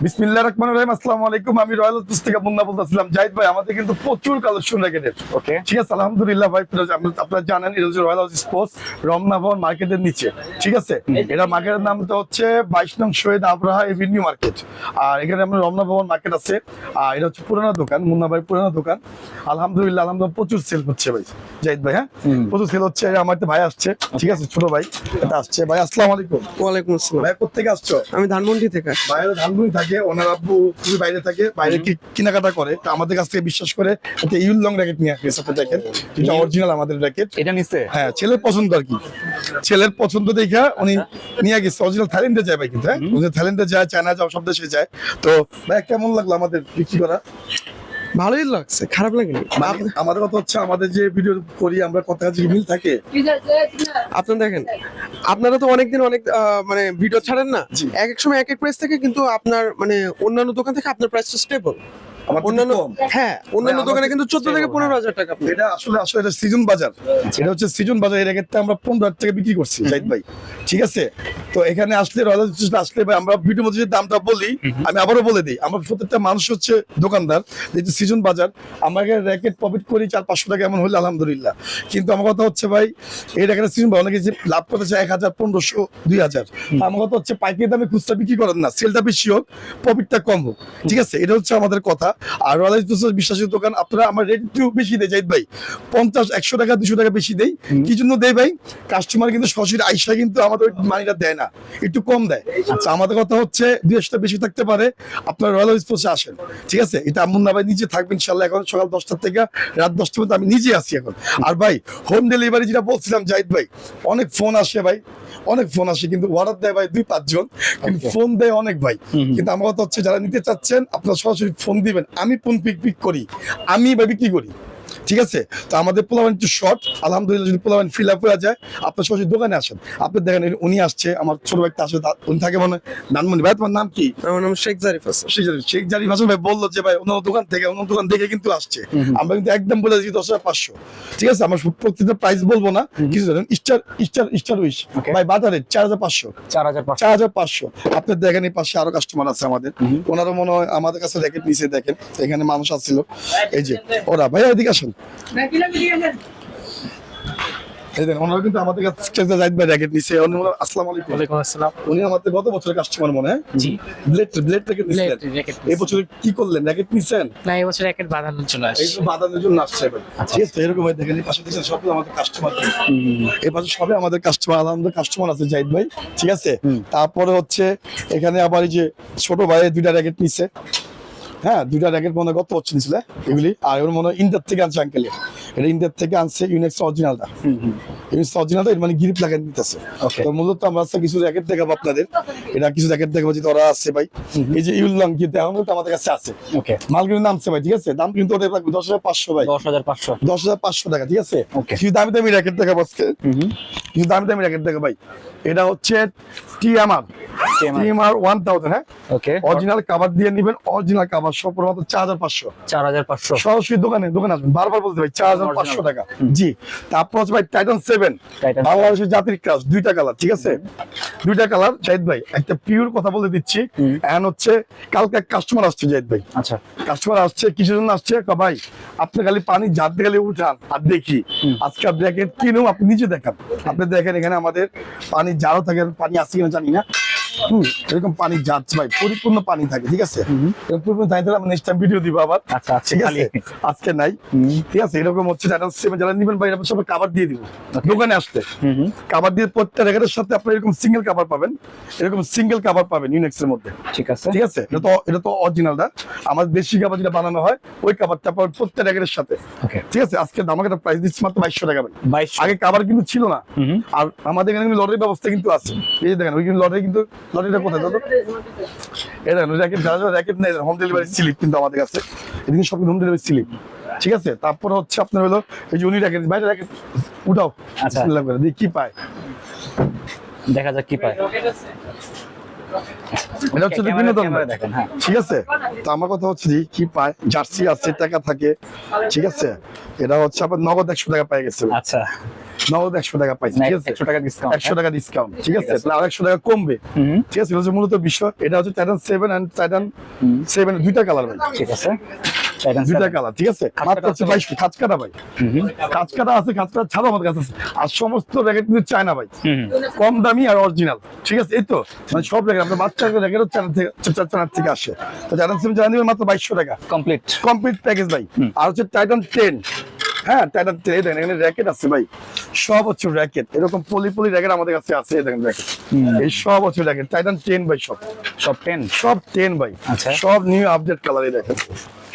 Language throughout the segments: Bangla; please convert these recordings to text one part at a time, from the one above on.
বিসমিল্লাহ রহমান রহিম আসসালামু আলাইকুম। আমি রয়্যাল হাউস থেকে মুন্না বলতেছিলাম। জাহিদ ভাই আমাদের কিন্তু প্রচুর কালেকশন ওকে ঠিক আছে আলহামদুলিল্লাহ ভাই আপনারা- জানেন এটা হচ্ছে রয়্যাল হাউস স্পোর্টস রমনা ভবন মার্কেটের নিচে। ঠিক আছে? এটা মার্কেটের হচ্ছে বাইশ নং শহীদ আবরাহা এভিনিউ মার্কেট। আর এখানে আমরা রমনা ভবন মার্কেট আছে। আর এটা হচ্ছে পুরানো দোকান মুন্না ভাই পুরানো দোকান। আলহামদুলিল্লাহ আলহামদুলিল্লাহ প্রচুর সেল হচ্ছে ভাই। জাহিদ ভাই হ্যাঁ? প্রচুর সেল হচ্ছে আমার একটা ভাই আসছে। ঠিক আছে ছোট ভাই এটা আসছে। ভাই আসসালামু আলাইকুম। ওয়ালাইকুম আসসালাম। ভাই কোথেকে আসছো? আমি ধানমন্ডি থেকে আসছি। বাইরে ধানগুলি থাকে ওনার আব্বু খুবই বাইরে থাকে বাইরে কি কেনাকাটা করে তো আমাদের কাছ থেকে বিশ্বাস করে একটা ইউল লং র্যাকেট নিয়ে আসবে সাথে দেখেন যেটা অরিজিনাল আমাদের র্যাকেট। এটা নিচ্ছে হ্যাঁ ছেলের পছন্দ আর কি। ছেলের পছন্দ দেখা উনি নিয়ে গেছে অরিজিনাল থাইল্যান্ডে যায় ভাই কিন্তু হ্যাঁ? থাইল্যান্ডে যায় চায়না যাও সব দেশে যায়। তো ভাই কেমন লাগল আমাদের বিক্রি করা? ভালোই লাগছে খারাপ লাগেনি। মানে আমাদের কথা হচ্ছে আমাদের যে ভিডিও করি আমরা কত কাছে মিল থাকে। আপনি দেখেন আপনারা তো অনেকদিন অনেক মানে ভিডিও ছাড়েন না। এক এক সময় এক এক প্রাইস থেকে কিন্তু আপনার মানে অন্যান্য দোকান থেকে আপনার প্রাইসটা স্টেবল অন্যান্য হ্যাঁ অন্যান্য দোকানে কিন্তু চোদ্দ থেকে পনেরো হাজার টাকা এটা আসলে আসলে এটা সিজন বাজার। এটা হচ্ছে সিজন বাজার এর আগেরটা আমরা পনেরো হাজার টাকা বিক্রি করছি জাহিদ ভাই। ঠিক আছে? তো এখানে আসলে ভাই আমরা ভিডিও মধ্যে যে দামটা বলি আমি আবারও বলে দিই আমরা প্রত্যেকটা মানুষ হচ্ছে দোকানদার। যেহেতু সিজন বাজার আমাকে র্যাকেট প্রফিট করি চার পাঁচশো টাকা এমন হলে আলহামদুলিল্লাহ। কিন্তু আমার কথা হচ্ছে ভাই এই র্যাকেটের সিজন অনেকে যে লাভ করতে চায় এক হাজার পনেরোশো দুই হাজার। আমার কথা হচ্ছে পাইকারি দামে খুচরা বিক্রি করেন না সেলটা বেশি হোক প্রফিটটা কম হোক। ঠিক আছে? এটা হচ্ছে আমাদের কথা। আর রয়্যাল দোকান। আপনারা আমার রেট একটু বেশি দেয় জাহিদ ভাই। পঞ্চাশ একশো টাকা দুশো টাকা বেশি দেই। কি জন্য দেয় ভাই? কাস্টমার কিন্তু সরাসরি আইসা কিন্তু আমাদের মানিটা দেয় না। একটু কম দেয়। আচ্ছা। আমাদের কথা হচ্ছে দুই বেশি থাকতে পারে। আপনার রয়্যাল আসেন ঠিক আছে? এটা মুন্না ভাই নিজে থাকবেন ইনশাল্লাহ এখন সকাল দশটা থেকে রাত দশটা পর্যন্ত আমি নিজে আসি এখন। আর ভাই হোম ডেলিভারি যেটা বলছিলাম জাহিদ ভাই অনেক ফোন আসে ভাই অনেক ফোন আসে কিন্তু অর্ডার দেয় ভাই দুই পাঁচজন কিন্তু ফোন দেয় অনেক ভাই। কিন্তু আমার কথা হচ্ছে যারা নিতে চাচ্ছেন আপনারা সরাসরি ফোন দিবেন। আমি পুন পিক পিক করি। আমি বা বিক্রি করি? ঠিক আছে? তো আমাদের পোলাবান একটু শর্ট আলহামদুলিল্লাহ যদি পোলাবান ফিল আপ হয়ে যায় আপনার সরাসরি দোকানে আসেন। আপনি দেখেন উনি আসছে আমার ছোট একটা আসে উনি থাকে মনে ধানমন্ডি। ভাই তোমার নাম কি? আমার নাম শেখ জারিফ হাসান। শেখ জারিফ- শেখ জারিফ হাসান ভাই বলল যে ভাই অন্য দোকান থেকে অন্য দোকান দেখে কিন্তু আসছে। আমরা কিন্তু একদম বলে দিচ্ছি দশ হাজার পাঁচশো। ঠিক আছে? আমার প্রত্যেকটা প্রাইস বলব না। কিছু জানেন? স্টার স্টার স্টার উইশ ভাই বাজারে চার হাজার পাঁচশো। চার হাজার পাঁচশো। চার হাজার পাঁচশো। আপনার দেখেন এই পাশে আরও কাস্টমার আছে আমাদের। ওনারা মনে হয় আমাদের কাছে দেখেন নিচে দেখেন। এখানে মানুষ আসছিল। এই যে ওরা ভাইয়া এদিকে আসেন। এই দেখেন ওনারা কিন্তু আমাদের কাছে জাহিদ ভাই র্যাকেট হয়- আসসালামু আলাইকুম। ওয়ালাইকুম আসসালাম। উনি আমাদের গত বছরের কাস্টমার মনে হয়? জি। ব্লেড ব্লেড র্যাকেট নিছেন। এই বছরে কি করলেন? র্যাকেট নিছেন? না এই বছর র্যাকেট বাঁধানোর জন্য এই আসছি। তো বাদামের জন্য আসছে ঠিক আছে এরকম ভাই দেখেন এই পাশে দেখছেন সব আমাদের কাস্টমার এই পাশে সবে আমাদের কাস্টমার আমাদের কাস্টমার আছে জাহিদ ভাই। ঠিক আছে? তারপরে হচ্ছে এখানে আবার এই যে ছোট ভাই দুইটা র্যাকেট নিছে। হ্যাঁ দুইটা র্যাকেট মনে গত হচ্ছে নিছিল এগুলি। আর ওর মনে হয় ইন্টার থেকে আনছে আঙ্কেল এটা ইন্টার থেকে আনছে ইউনেক্স অরিজিনালটা ইউনেক্স অরিজিনালটা এর মানে গ্রিপ লাগাই নিতেছে তো মূলত আমরা আজকে কিছু র্যাকেট দেখাবো আপনাদের। এটা কিছু র্যাকেট দেখাবো যেটা ওরা আছে ভাই। এই যে ইউল কিন্তু এখন কিন্তু আমাদের কাছে আছে। ওকে মাল কিন্তু নামছে ভাই ঠিক আছে? দাম কিন্তু ওদের রাখবে দশ হাজার পাঁচশো ভাই। দশ হাজার পাঁচশো। দশ হাজার পাঁচশো টাকা ঠিক আছে. কিছু দামি দামি র্যাকেট দেখাবো আজকে। কিছু দামি দামি র্যাকেট দেখা ভাই। এটা হচ্ছে টিএমআর টিএমআর হ্যাঁ? ওকে অরিজিনাল কাভার দিয়ে নিবেন অরিজিনাল কাভার সব মাত্র চার হাজার পাঁচশো। চার হাজার পাঁচশো। সরাসরি দোকানে দোকানে আসবেন বারবার বলতে ভাই চার হাজার পাঁচশো Original। টাকা। জি তারপর হচ্ছে ভাই টাইটান বাংলাদেশের জাতির ক্লাস দুইটা কালার ঠিক আছে? দুইটা কালার জাহিদ ভাই একটা পিওর কথা বলে দিচ্ছি। এন্ড হচ্ছে কালকে কাস্টমার আসছে জাহিদ ভাই। আচ্ছা। কাস্টমার আসছে কিসের জন্য আসছে? ভাই আপনি খালি পানি জাত খালি উঠান আর দেখি। আজকে ব্র্যাকেট কিনুম আপনি নিজে দেখান। আপনি দেখেন এখানে আমাদের পানি জারও থাকে পানি আসছে কিনা জানি না। হুম, এরকম পানি যাচ্ছে ভাই পরিপূর্ণ পানি থাকে ঠিক আছে? এরকম পরিপূর্ণ পানি থাকলে আমি নেক্সট টাইম ভিডিও দিব আবার। আচ্ছা আচ্ছা ঠিক আছে? আজকে নাই। ঠিক আছে এরকম হচ্ছে টাইটান সেভেন যারা নিবেন ভাই এরকম সব কাবার দিয়ে দিব। দোকানে আসতে। কাবার দিয়ে প্রত্যেক র্যাকেটের সাথে আপনার এরকম সিঙ্গেল কাভার পাবেন। এরকম সিঙ্গেল কাভার পাবেন ইউনেক্স এর মধ্যে। ঠিক আছে। ঠিক আছে? এটা তো এটা তো অরিজিনালটা আমাদের দেশি কাবার যেটা বানানো হয় ওই কাবারটা পাবেন প্রত্যেক র্যাকেটের সাথে। ঠিক আছে? আজকে আমাকে একটা প্রাইস দিচ্ছি মাত্র বাইশশো টাকা আগে কাবার কিন্তু ছিল না। আর আমাদের এখানে লটারির ব্যবস্থা কিন্তু আছে। এই দেখেন ওই কিন্তু লটারি কিন্তু লটারিটা কোথায় দাদা? ওই র্যাকেট যারা যারা র্যাকেট নেই হোম ডেলিভারি স্লিপ কিন্তু আমাদের কাছে। এদিকে সব হোম ডেলিভারি স্লিপ ঠিক আছে? তারপর হচ্ছে আপনার হলো এই যে উনি র্যাকেট বাইরে র্যাকেট উঠাও। আচ্ছা। করে দেখি কি পায়? দেখা যাক কি পায়। এটা হচ্ছে। দেখেন হ্যাঁ। ঠিক আছে? তো আমার কথা হচ্ছে যে কি পায়? জার্সি আছে টাকা থাকে। ঠিক আছে? এটা হচ্ছে আপনার নগদ একশো টাকা পাই গেছে। আচ্ছা। নগদ একশো টাকা পাইছি ঠিক আছে? একশো টাকা ডিসকাউন্ট একশো টাকা ডিসকাউন্ট ঠিক আছে? তাহলে একশো টাকা কমবে। ঠিক আছে হচ্ছে মূলত বিষয়। এটা হচ্ছে Titan seven and Titan seven দুইটা কালার ঠিক আছে। দুইটা কালার ঠিক আছে? মাত্র হচ্ছে আছে খাঁচ কাটা ভাই। হুম হুম। খাঁচ কাটা আছে খাঁচ কাটা ছাড়াও আমাদের কাছে আর সমস্ত র্যাকেট কিন্তু চায়না ভাই। কম দামি আর অরিজিনাল ঠিক আছে? এই তো মানে সব র্যাকেট আপনার বাচ্চা র্যাকেটও চায়না থেকে আসে। তো টাইটান সেভেন জানা দিবেন মাত্র বাইশশো টাকা। কমপ্লিট কমপ্লিট প্যাকেজ ভাই। আর হচ্ছে টাইটান টেন হ্যাঁ টাইটান টেন এই দেখেন এখানে র্যাকেট আছে ভাই। সব হচ্ছে র্যাকেট এরকম পলি পলি র্যাকেট আমাদের কাছে আছে দেখেন র্যাকেট এই সব হচ্ছে র্যাকেট টাইটান টেন ভাই সব। সব টেন সব টেন ভাই। আচ্ছা। সব নিউ আপডেট কালারই দেখেন।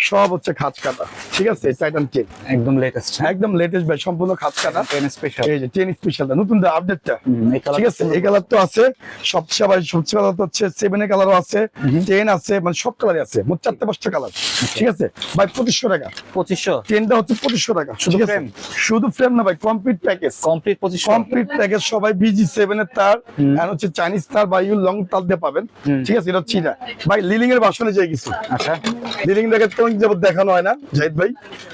সব হচ্ছে খাঁচ কাটা ঠিক আছে? টাইটান টেন একদম লেটেস্ট একদম লেটেস্ট ভাই সম্পূর্ণ খাঁচ কাটা টেন স্পেশাল এই যে টেন স্পেশালটা নতুন আপডেটটা ঠিক আছে? এই কালার তো আছে সবচেয়ে আবার সবচেয়ে কালার তো হচ্ছে সেভেন এর কালারও আছে টেন আছে মানে সব কালারই আছে মোট চারটে পাঁচটা কালার ঠিক আছে? ভাই পঁচিশশো টাকা। পঁচিশশো? টেনটা হচ্ছে পঁচিশশো টাকা। শুধু ফ্রেম শুধু ফ্রেম না ভাই কমপ্লিট প্যাকেজ কমপ্লিট পঁচিশশো। কমপ্লিট প্যাকেজ সবাই বিজি সেভেন এর তার আর হচ্ছে চাইনিজ তার বা ইউ লং তার দিয়ে পাবেন। ঠিক আছে? এটা হচ্ছে ভাই লিলিং এর বাসনে যাই কিছু। আচ্ছা। লিলিং দেখে তেমন যাবত দেখানো হয় না জাহিদ ভাই।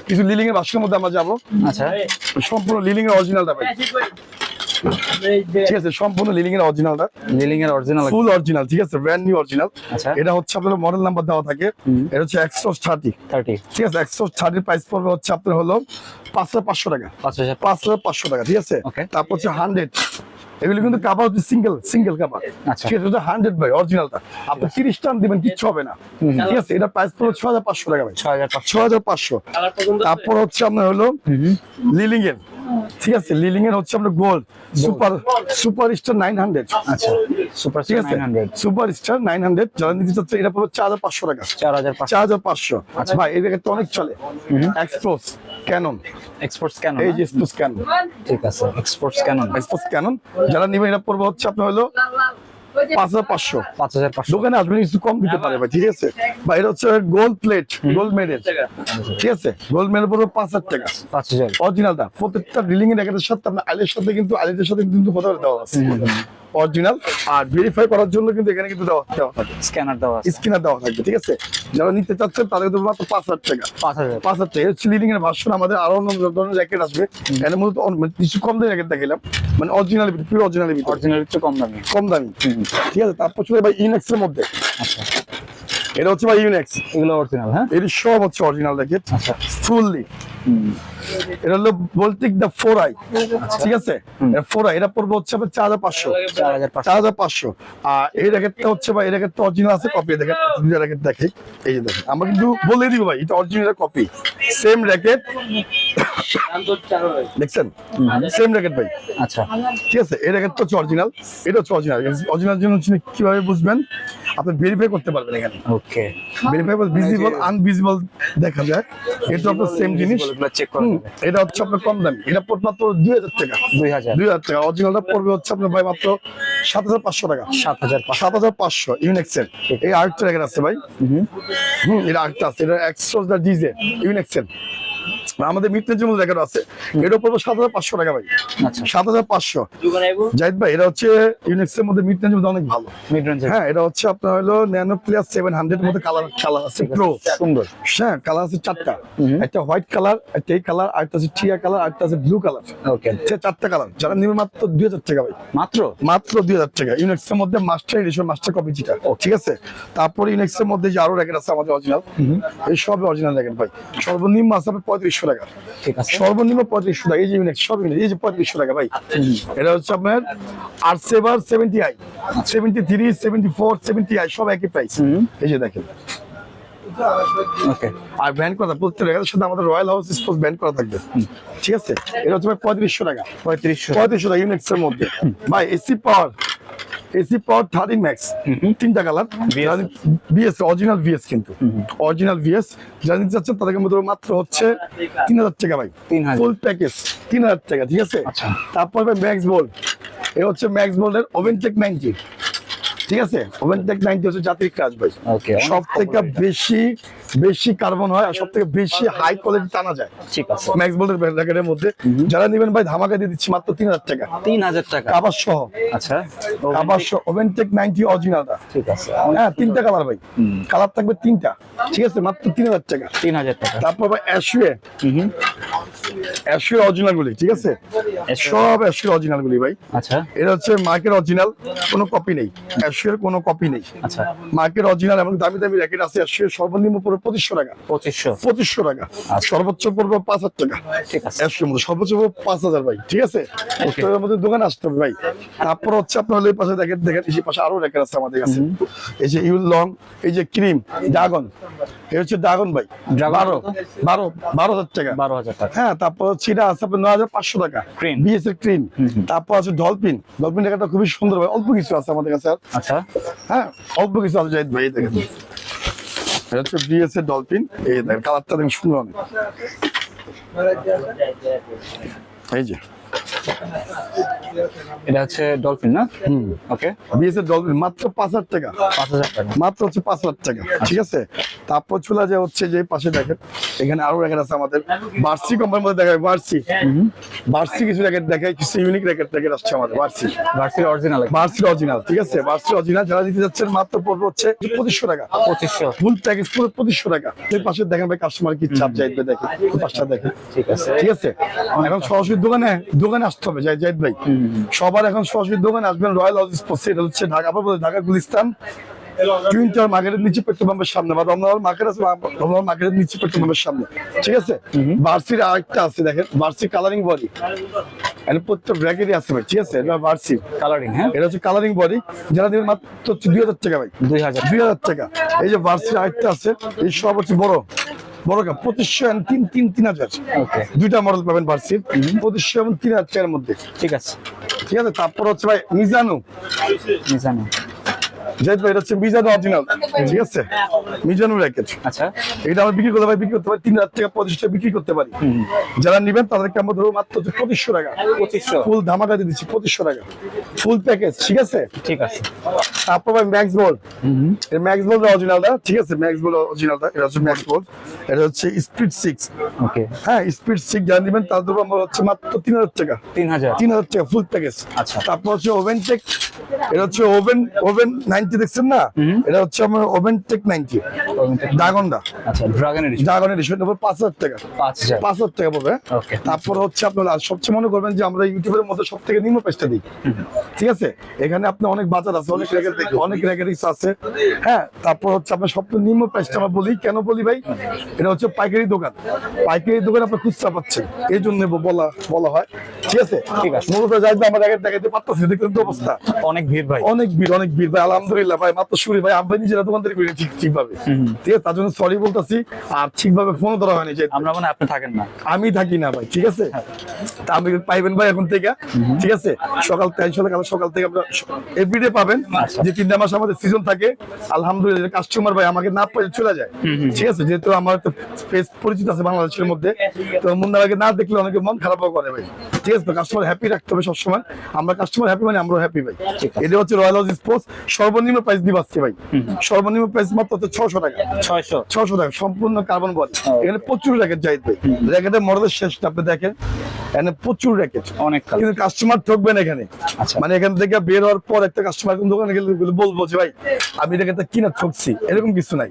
কিছু লিলিং এর বাসনের মধ্যে আমরা যাব। আচ্ছা। সম্পূর্ণ লিলিং এর অরিজিনালটা ভাই। ঠিক আছে সম্পূর্ণ লিলিং এর অরিজিনালটা লিলিং এর অরিজিনাল ফুল অরিজিনাল ঠিক আছে ব্র্যান্ড নিউ অরিজিনাল আচ্ছা। এটা হচ্ছে আপনার মডেল নাম্বার দেওয়া থাকে। এটা হচ্ছে একশো থার্টি থার্টি ঠিক আছে একশো থার্টির প্রাইস পড়বে হচ্ছে আপনার হলো পাঁচ হাজার পাঁচশো টাকা। পাঁচ হাজার পাঁচ হাজার পাঁচশো টাকা ঠিক আছে? তারপর হচ্ছে হান্ড্রেড এগুলো কিন্তু কাপা হচ্ছে সিঙ্গেল সিঙ্গেল কাপা সেটা হচ্ছে হান্ড্রেড বাই অরিজিনালটা আপনি তিরিশ টান দিবেন কিচ্ছু হবে না। ঠিক আছে এটা প্রাইস পড়ল ছ হাজার পাঁচশো টাকা ভাই। ছয় হাজার পাঁচশো। তারপর হচ্ছে আপনার হলো লিলিং এর ঠিক আছে লিলিং এর হচ্ছে আপনার gold super super star nine hundred আচ্ছা সুপার ঠিক আছে? সুপার স্টার নাইন হান্ড্রেড যারা নিতে চাচ্ছে এটা পড়বে চার হাজার পাঁচশো টাকা। চার হাজার পাঁচ চার হাজার পাঁচশো। আচ্ছা ভাই এদিকে তো অনেক চলে। এক্সপ্লোস ক্যানন এক্সপোর্টস ক্যানন এই যে এক্সপোর্টস ক্যানন ঠিক আছে এক্সপোর্টস ক্যানন এক্সপোর্টস ক্যানন যারা নেবেন এটা পড়ব হচ্ছে আপনার হলো পাঁচ হাজার পাঁচশো। পাঁচ হাজার পাঁচশো। দোকানে আসবেন কিছু কম দিতে পারে ভাই ঠিক আছে? বা এটা হচ্ছে গোল্ড প্লেট গোল্ড মেডেল ঠিক আছে? গোল্ড মেডেল পড়বে পাঁচ হাজার টাকা। পাঁচ হাজার। অরিজিনালটা প্রত্যেকটা ডিলিং এর একের সাথে আপনার সাথে কিন্তু আইলের সাথে কিন্তু কথা অরিজিনাল আর ভেরিফাই করার জন্য কিন্তু এখানে কিন্তু দেওয়া দেওয়া থাকে। স্ক্যানার দেওয়া আছে। স্ক্রিনার দেওয়া থাকবে ঠিক আছে? যারা নিতে চাচ্ছেন তাদের কিন্তু মাত্র পাঁচ হাজার টাকা। পাঁচ হাজার। পাঁচ হাজার টাকা। হচ্ছে লিডিং এর ভার্সন আমাদের আরও অন্য ধরনের জ্যাকেট আসবে। এর মধ্যে মানে কিছু কম দামি জ্যাকেট দেখালাম মানে অরিজিনাল পিওর অরিজিনাল অরিজিনাল একটু কম দামি। কম দামি। ঠিক আছে? তারপর চলে ভাই ইনএক্স এর মধ্যে। আচ্ছা। এটা হচ্ছে ভাই ইউনেক্স এগুলো অরিজিনাল হ্যাঁ? এর সব হচ্ছে অরিজিনাল জ্যাকেট আচ্ছা। ফুললি এটা হলো বলটিক দা ফোর আই ঠিক আছে? এটা ফোর আই এটা পড়বে হচ্ছে আপনার চার হাজার পাঁচশো। চার হাজার পাঁচশো। আর এই র্যাকেটটা হচ্ছে ভাই এই র্যাকেটটা অরিজিনাল আছে কপি দেখেন। র্যাকেট দেখে এই যে দেখেন। আমরা কিন্তু বলে দিব ভাই এটা অরিজিনাল কপি সেম র্যাকেট। দেখছেন? সেম র্যাকেট ভাই। আচ্ছা। ঠিক আছে? এই র্যাকেট তো হচ্ছে অরিজিনাল এটা হচ্ছে অরিজিনাল অরিজিনাল জন্য কীভাবে বুঝবেন? আপনি ভেরিফাই করতে পারবেন এখানে। ওকে ভেরিফাই ভিজিবল আনভিজিবল দেখা যায় এটা আপনার সেম জিনিস। চেক করা হুম, যাবে। এটা হচ্ছে আপনার কম দামি। এটা মাত্র দুই হাজার টাকা। দুই হাজার। দুই হাজার টাকা। অরিজিনালটা পড়বে হচ্ছে আপনার ভাই মাত্র সাত হাজার পাঁচশো টাকা। সাত হাজার সাত হাজার পাঁচশো ইউনেক্সেল এই আরেকটা র্যাকেট আছে ভাই। হুম। এটা আরেকটা আছে। এটা এক্সট্রোস দা ডিজে ইউনেক্সেল আমাদের মিটনেজের মধ্যে র্যাকেট আছে। এটা পড়বে সাত হাজার পাঁচশো টাকা ভাই। আচ্ছা। সাত হাজার পাঁচশো। জাহিদ ভাই এটা হচ্ছে ইউনেক্সের মধ্যে মিটনেজের মধ্যে অনেক ভালো। হ্যাঁ এটা হচ্ছে আপনার হলো ন্যানো প্লাস সেভেন হান্ড্রেড মধ্যে কালার কালার আছে। প্রো সুন্দর। হ্যাঁ কালার আছে চারটা। একটা হোয়াইট কালার একটা এই কালার আরেকটা আছে টিয়া কালার আরেকটা আছে ব্লু কালার। ওকে চারটা কালার। যারা নিবে মাত্র দুই হাজার টাকা ভাই। মাত্র? মাত্র দুই হাজার টাকা। ইউনেক্স এর মধ্যে মাস্টার এডিশন মাস্টার কপি যেটা। ঠিক আছে? তারপর ইউনেক্স এর মধ্যে যে আরও র্যাকেট আছে আমাদের অরিজিনাল এই সব অরিজিনাল র্যাকেট ভাই। সর্বনিম্ন আছে আপনার পঁয়ত্রিশশো টাকা। ঠিক আছে। সর্বনিম্ন পঁয়ত্রিশশো টাকা। এই যে ইউনেক্স সব Unix, এই যে পঁয়ত্রিশশো টাকা ভাই। এটা হচ্ছে আপনার আর saver seventy I seventy three seventy four seventy I সব একই প্রাইস এই যে দেখেন। আর ব্যান্ড করা প্রত্যেক র্যাকেটের সাথে আমাদের রয়্যাল হাউস স্পোর্টস ব্যান্ড করা থাকবে। ঠিক আছে? এটা হচ্ছে পঁয়ত্রিশশো টাকা। পঁয়ত্রিশশো পঁয়ত্রিশশো টাকা ইউনিক্স এর মধ্যে। ভাই AC power AC power thirteen max তিনটা কালার বিএস অরিজিনাল ভিএস কিন্তু। অরিজিনাল ভিএস যারা নিতে চাচ্ছেন তাদেরকে মধ্যে মাত্র হচ্ছে তিন হাজার টাকা ভাই। ফুল প্যাকেজ তিন হাজার টাকা ঠিক আছে? আচ্ছা। তারপর ভাই ম্যাক্স বোল্ড এ হচ্ছে ম্যাক্স বোল্ডের ওভেন টেক নাইনটি ঠিক আছে? ওভেন টেক নাইনটি হচ্ছে জাতির কাজ ভাই। সব থেকে বেশি বেশি কার্বন হয় আর সব থেকে বেশি হাই কোয়ালিটি টানা যায়। ঠিক আছে। ম্যাক্স বোল্ডের র্যাকেটের মধ্যে যারা নেবেন ভাই ধামাকা দিয়ে দিচ্ছি মাত্র তিন হাজার টাকা। তিন হাজার টাকা। কাবার সহ। আচ্ছা। কাবার সহ। ওভেন টেক নাইনটি অরিজিনালটা ঠিক আছে। হ্যাঁ তিনটা কালার ভাই। কালার থাকবে তিনটা। ঠিক আছে মাত্র তিন হাজার টাকা। তিন হাজার টাকা। তারপর ভাই অ্যাশুয়ে অ্যাশির অরিজিনাল গুলি ঠিক আছে? সব অ্যাশির অরিজিনাল গুলি ভাই। আচ্ছা। এটা হচ্ছে মার্কের অরিজিনাল কোনো কপি নেই। অ্যাশির কোনো কপি নেই। আচ্ছা। মার্কের অরিজিনাল এবং দামি দামি র্যাকেট আছে অ্যাশির সর্বনিম্ন পড়বে পঁচিশশো টাকা। পঁচিশশো? টাকা। সর্বোচ্চ পড়বে পাঁচ হাজার টাকা। ঠিক আছে। সর্বোচ্চ পড়বে পাঁচ হাজার ভাই ঠিক আছে? দোকান আসতে হবে ভাই। তারপর হচ্ছে আপনার এই পাশে দেখেন দেখেন এই পাশে আরও র্যাকেট আছে আমাদের কাছে। এই যে ইউল লং এই যে ক্রিম ড্রাগন। এই হচ্ছে ড্রাগন ভাই। বারো বারো বারো হাজার টাকা। বারো হাজার টাকা। হ্যাঁ তারপর হচ্ছে এটা আছে আপনার নয় হাজার পাঁচশো টাকা। এর ক্রিম। তারপর আছে ডলফিন। ডলফিন টাকাটা খুবই সুন্দর ভাই। অল্প কিছু আছে আমাদের কাছে। আচ্ছা। হ্যাঁ অল্প কিছু আছে জাহিদ ভাই দেখেন। এটা হচ্ছে বিএস ডলফিন। এই দেখেন কালারটা দেখেন সুন্দর অনেক। এই যে এটা হচ্ছে ডলফিন না? হুম। ওকে বিএস এর ডলফিন মাত্র পাঁচ হাজার টাকা। পাঁচ হাজার টাকা। মাত্র হচ্ছে পাঁচ হাজার টাকা ঠিক আছে? তারপর চলে যায় হচ্ছে যে পাশে দেখেন এখানে আরও র্যাকেট আছে আমাদের বার্সি কোম্পানির মধ্যে দেখায় কিছু র্যাকেট দেখায় কিছু ইউনিক র্যাকেট র্যাকেট আসছে আমাদের অরিজিনাল অরিজিনাল ঠিক আছে? অরিজিনাল যারা দিতে যাচ্ছেন মাত্র পড়বে হচ্ছে পঁচিশশো টাকা। পঁচিশশো। ফুল প্যাকেজ পুরো পঁচিশশো টাকা। এই পাশে দেখেন ভাই কাস্টমার কি চাপ যাইবে পাশটা দেখেন। ঠিক আছে। ঠিক আছে? এখন সরাসরি দোকানে দোকানে আসতে হবে জাহিদ ভাই। সবার এখন সরাসরি দোকানে আসবেন রয়্যাল হাউস স্পোর্টস এটা হচ্ছে ঢাকা ঢাকা গুলিস্তান। টুইন টাওয়ার মার্কেটের নিচে পেট্রোল পাম্পের সামনে বা মার্কেট আছে মার্কেটের নিচে পেট্রোল পাম্পের সামনে। ঠিক আছে? বার্সির আরেকটা আছে দেখেন বার্সি কালারিং বডি প্রত্যেক ব্র্যাকেটই আছে ভাই ঠিক আছে? এটা বার্সি কালারিং হ্যাঁ। এটা হচ্ছে কালারিং বডি যারা দেবেন মাত্র দুই হাজার টাকা ভাই। দুই হাজার। দুই হাজার টাকা। এই যে বার্সির আরেকটা আছে এই সব হচ্ছে বড়। বড় কাপ পঁচিশশো তিন তিন তিন হাজার। দুইটা মডেল পাবেন বার্ষিক পঁচিশশো এবং তিন হাজার চার মধ্যে। ঠিক আছে। ঠিক আছে তারপর হচ্ছে ভাই মিজানু। মিজানু। যেহেতু এটা হচ্ছে মিজানু অরিজিনাল ঠিক আছে? মিজানু র্যাকেট আচ্ছা। এটা আমরা বিক্রি করতে পারি বিক্রি করতে পারি তিন হাজার টাকা পঁচিশ টাকা বিক্রি করতে পারি। যারা নিবেন তাদেরকে আমরা ধরবো মাত্র পঁচিশশো টাকা। পঁচিশশো। ফুল ধামাকা দিয়ে দিচ্ছি পঁচিশশো টাকা। ফুল প্যাকেজ ঠিক আছে? ঠিক আছে। তারপর ভাই ম্যাক্স বল এই ম্যাক্স বল অরিজিনালটা ঠিক আছে? ম্যাক্স বল অরিজিনালটা এটা হচ্ছে ম্যাক্স বল এটা হচ্ছে স্পিড সিক্স ওকে হ্যাঁ স্পিড সিক্স যারা নেবেন তাদের আমরা হচ্ছে মাত্র তিন হাজার টাকা। তিন হাজার। তিন হাজার টাকা ফুল প্যাকেজ আচ্ছা। তারপর হচ্ছে ওভেন টেক এটা হচ্ছে ওভেন ওভেন নাইনটি দেখছেন না? এটা হচ্ছে আমার ওভেন টেক নাইনটি। ড্রাগনটা আচ্ছা ড্রাগন এডিশন ড্রাগনের এডিশন পাঁচ হাজার টাকা। পাঁচ হাজার। টাকা পড়বে। ওকে তারপর হচ্ছে আপনার সবচেয়ে মনে করবেন যে আমরা ইউটিউবের মধ্যে সব থেকে নিম্ন প্রাইসটা দিই। ঠিক আছে? এখানে আপনার অনেক বাজার আছে অনেক অনেক র্যাকেটিক্স আছে। হ্যাঁ তারপর হচ্ছে আপনার সবচেয়ে নিম্ন প্রাইসটা আমরা বলি কেন বলি ভাই? এটা হচ্ছে পাইকারি দোকান। পাইকারি দোকান আপনি খুচরা পাচ্ছেন। এই জন্য বলা বলা হয়। ঠিক আছে? ঠিক আছে। মূলত যাইবে আমার দেখাইতে পারতেছি দেখলেন তো অবস্থা। অনেক ভিড় ভাই। অনেক ভিড় অনেক ভিড় ভাই আলহামদুলিল্লাহ ভাই মাত্র শুরি ভাই নিজেরা দোকানদারি করি ঠিক ঠিকভাবে। ঠিক আছে তার জন্য সরি বলতেছি আর ঠিকভাবে ফোনও ধরা হয়নি যে আমরা মানে আপনি থাকেন না। আমি থাকি না ভাই ঠিক আছে? তা আমি পাইবেন ভাই এখন থেকে ঠিক আছে? সকাল থেকে সকাল সকাল থেকে আমরা এভরিডে পাবেন। যে তিনটা মাস আমাদের সিজন থাকে আলহামদুলিল্লাহ কাস্টমার ভাই আমাকে না পাই চলে যায়। ঠিক আছে? যেহেতু আমার তো ফেস পরিচিত আছে বাংলাদেশের মধ্যে তো মুন্দাকে না দেখলে অনেকে মন খারাপও করে ভাই। ঠিক আছে? তো কাস্টমার হ্যাপি রাখতে হবে সবসময়। আমরা কাস্টমার হ্যাপি মানে আমরাও হ্যাপি ভাই। এটা হচ্ছে রয়্যাল হাউস স্পোর্টস সর্বনিম্ন প্রাইস দিব আজকে ভাই। সর্বনিম্ন প্রাইস মাত্র হচ্ছে ছশো টাকা। ছয়শো। ছশো টাকা সম্পূর্ণ কার্বন বডি এখানে প্রচুর র্যাকেট জাহিদ ভাই। র্যাকেটের মডেলের শেষটা আপনি দেখেন। এখানে প্রচুর র্যাকেট অনেক কিন্তু কাস্টমার ঠকবেন এখানে। আচ্ছা। মানে এখান থেকে বের হওয়ার পর একটা কাস্টমার কোন দোকানে গেলে বলব যে ভাই আমি র্যাকেটটা কিনা ঠকছি। এরকম কিছু নাই।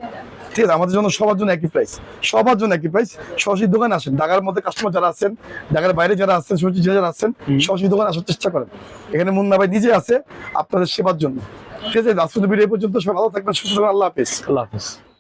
ঠিক আছে আমাদের জন্য সবার জন্য একই প্রাইস সবার জন্য একই প্রাইস সরাসরি দোকানে আসেন। ঢাকার মধ্যে কাস্টমার যারা আছেন ঢাকার বাইরে যারা আছেন সরাসরি যারা আছেন সরাসরি দোকানে আসার চেষ্টা করেন। এখানে মুন্না ভাই নিজে আছে আপনাদের সেবার জন্য। ঠিক আছে আজকের ভিডিও পর্যন্ত। সবাই ভালো থাকবেন সুস্থ থাকবেন। আল্লাহ হাফিজ। আল্লাহ হাফিজ।